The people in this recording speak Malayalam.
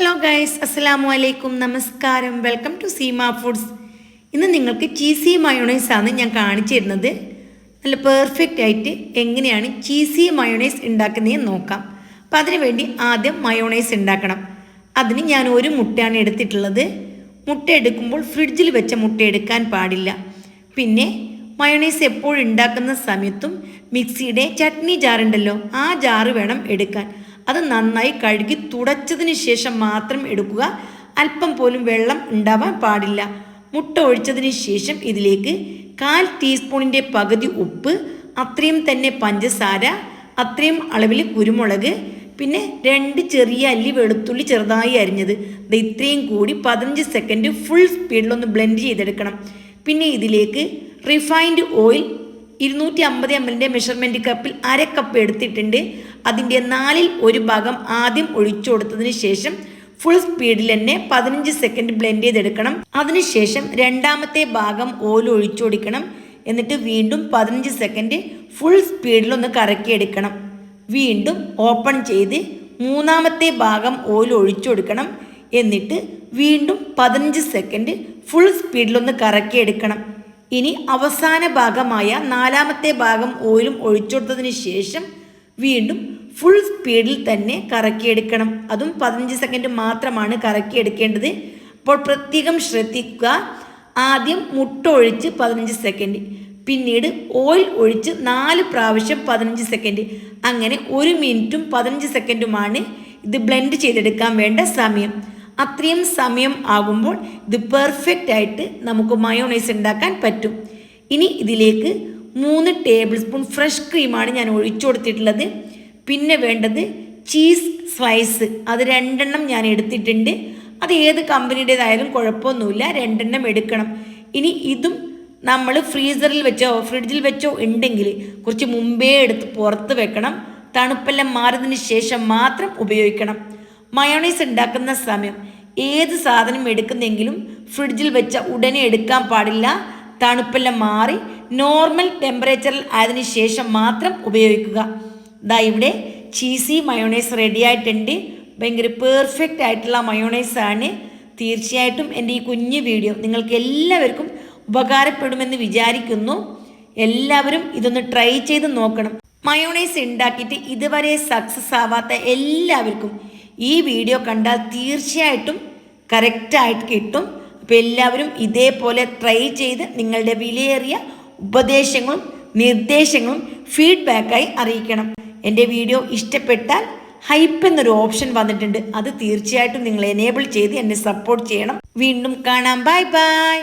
ഹലോ ഗൈസ് അസ്സലാമു അലൈക്കും നമസ്കാരം വെൽക്കം ടു സീമ ഫുഡ്സ് ഇന്ന് നിങ്ങൾക്ക് ചീസി മയോണൈസ് ആണ് ഞാൻ കാണിച്ചു തരുന്നത് നല്ല പെർഫെക്റ്റ് ആയിട്ട് എങ്ങനെയാണ് ചീസി മയോണൈസ് ഉണ്ടാക്കുന്നതെന്ന് നോക്കാം. അപ്പം അതിന് വേണ്ടി ആദ്യം മയോണൈസ് ഉണ്ടാക്കണം. അതിന് ഞാൻ ഒരു മുട്ടയാണ് എടുത്തിട്ടുള്ളത്. മുട്ട എടുക്കുമ്പോൾ ഫ്രിഡ്ജിൽ വെച്ച മുട്ട എടുക്കാൻ പാടില്ല. പിന്നെ മയോണൈസ് എപ്പോഴും ഉണ്ടാക്കുന്ന സമയത്തും മിക്സിയുടെ ചട്നി ജാറുണ്ടല്ലോ ആ ജാറ് വേണം എടുക്കാൻ. അത് നന്നായി കഴുകി തുടച്ചതിന് ശേഷം മാത്രം എടുക്കുക. അല്പം പോലും വെള്ളം ഉണ്ടാവാൻ പാടില്ല. മുട്ട ഒഴിച്ചതിന് ശേഷം ഇതിലേക്ക് കാൽ ടീസ്പൂണിന്റെ പകുതി ഉപ്പ് അത്രയും തന്നെ പഞ്ചസാര അത്രയും അളവിൽ കുരുമുളക് പിന്നെ രണ്ട് ചെറിയ അല്ലി വെളുത്തുള്ളി ചെറുതായി അരിഞ്ഞത്. ഇത് ഇത്രയും കൂടി പതിനഞ്ച് സെക്കൻഡ് ഫുൾ സ്പീഡിലൊന്ന് ബ്ലെൻഡ് ചെയ്തെടുക്കണം. പിന്നെ ഇതിലേക്ക് റിഫൈൻഡ് ഓയിൽ ഇരുന്നൂറ്റി അമ്പത് എം എല്ലിന്റെ മെഷർമെന്റ് കപ്പിൽ അര കപ്പ് എടുത്തിട്ടുണ്ട്. അതിന്റെ നാലിൽ ഒരു ഭാഗം ആദ്യം ഒഴിച്ചു കൊടുത്തതിന് ശേഷം ഫുൾ സ്പീഡിൽ തന്നെ പതിനഞ്ച് സെക്കൻഡ് ബ്ലെൻഡ് ചെയ്തെടുക്കണം. അതിനുശേഷം രണ്ടാമത്തെ ഭാഗം ഓയിൽ ഒഴിച്ചു കൊടുക്കണം. എന്നിട്ട് വീണ്ടും പതിനഞ്ച് സെക്കൻഡ് ഫുൾ സ്പീഡിലൊന്ന് കറക്കിയെടുക്കണം. വീണ്ടും ഓപ്പൺ ചെയ്ത് മൂന്നാമത്തെ ഭാഗം ഓയിൽ ഒഴിച്ചു കൊടുക്കണം. എന്നിട്ട് വീണ്ടും പതിനഞ്ച് സെക്കൻഡ് ഫുൾ സ്പീഡിലൊന്ന് കറക്കിയെടുക്കണം. ഇനി അവസാന ഭാഗമായ നാലാമത്തെ ഭാഗം ഓയിലും ഒഴിച്ചെടുത്തതിന് ശേഷം വീണ്ടും ഫുൾ സ്പീഡിൽ തന്നെ കറക്കിയെടുക്കണം. അതും പതിനഞ്ച് സെക്കൻഡ് മാത്രമാണ് കറക്കിയെടുക്കേണ്ടത്. അപ്പോൾ പ്രത്യേകം ശ്രദ്ധിക്കുക. ആദ്യം മുട്ട ഒഴിച്ച് പതിനഞ്ച് സെക്കൻഡ് പിന്നീട് ഓയിൽ ഒഴിച്ച് നാല് പ്രാവശ്യം പതിനഞ്ച് സെക്കൻഡ് അങ്ങനെ ഒരു മിനിറ്റും പതിനഞ്ച് സെക്കൻഡുമാണ് ഇത് ബ്ലെൻഡ് ചെയ്തെടുക്കാൻ വേണ്ട സമയം. അത്രയും സമയം ആകുമ്പോൾ ഇത് പെർഫെക്റ്റ് ആയിട്ട് നമുക്ക് മയോണൈസ് ഉണ്ടാക്കാൻ പറ്റും. ഇനി ഇതിലേക്ക് മൂന്ന് ടേബിൾ സ്പൂൺ ഫ്രഷ് ക്രീമാണ് ഞാൻ ഒഴിച്ചു കൊടുത്തിട്ടുള്ളത്. പിന്നെ വേണ്ടത് ചീസ് സ്ലൈസ് അത് രണ്ടെണ്ണം ഞാൻ എടുത്തിട്ടുണ്ട്. അത് ഏത് കമ്പനിയുടേതായാലും കുഴപ്പമൊന്നുമില്ല. രണ്ടെണ്ണം എടുക്കണം. ഇനി ഇതും നമ്മൾ ഫ്രീസറിൽ വെച്ചോ ഫ്രിഡ്ജിൽ വെച്ചോ ഉണ്ടെങ്കിൽ കുറച്ച് മുമ്പേ എടുത്ത് പുറത്ത് വെക്കണം. തണുപ്പെല്ലാം മാറിയതിന് ശേഷം മാത്രം ഉപയോഗിക്കണം. മയോണൈസ് ഉണ്ടാക്കുന്ന സമയം ഏത് സാധനം എടുക്കുന്നെങ്കിലും ഫ്രിഡ്ജിൽ വെച്ച ഉടനെ എടുക്കാൻ പാടില്ല. തണുപ്പെല്ലാം മാറി നോർമൽ ടെമ്പറേച്ചറിൽ ആയതിന് ശേഷം മാത്രം ഉപയോഗിക്കുക. ദാ ഇവിടെ ചീസി മയോണൈസ് റെഡി ആയിട്ടുണ്ട്. ഭയങ്കര പെർഫെക്റ്റ് ആയിട്ടുള്ള മയോണൈസ് ആണ്. തീർച്ചയായിട്ടും എന്റെ ഈ കുഞ്ഞു വീഡിയോ നിങ്ങൾക്ക് എല്ലാവർക്കും ഉപകാരപ്പെടുമെന്ന് വിചാരിക്കുന്നു. എല്ലാവരും ഇതൊന്ന് ട്രൈ ചെയ്ത് നോക്കണം. മയോണൈസ് ഉണ്ടാക്കിയിട്ട് ഇതുവരെ സക്സസ് ആവാത്ത എല്ലാവർക്കും ഈ വീഡിയോ കണ്ടാൽ തീർച്ചയായിട്ടും കറക്റ്റായിട്ട് കിട്ടും. അപ്പോൾ എല്ലാവരും ഇതേപോലെ ട്രൈ ചെയ്ത് നിങ്ങളുടെ വിലയേറിയ ഉപദേശങ്ങളും നിർദ്ദേശങ്ങളും ഫീഡ്ബാക്കായി അറിയിക്കണം. എന്റെ വീഡിയോ ഇഷ്ടപ്പെട്ടാൽ ഹൈപ്പ് എന്നൊരു ഓപ്ഷൻ വന്നിട്ടുണ്ട്. അത് തീർച്ചയായിട്ടും നിങ്ങൾ എനേബിൾ ചെയ്ത് എന്നെ സപ്പോർട്ട് ചെയ്യണം. വീണ്ടും കാണാം. Bye bye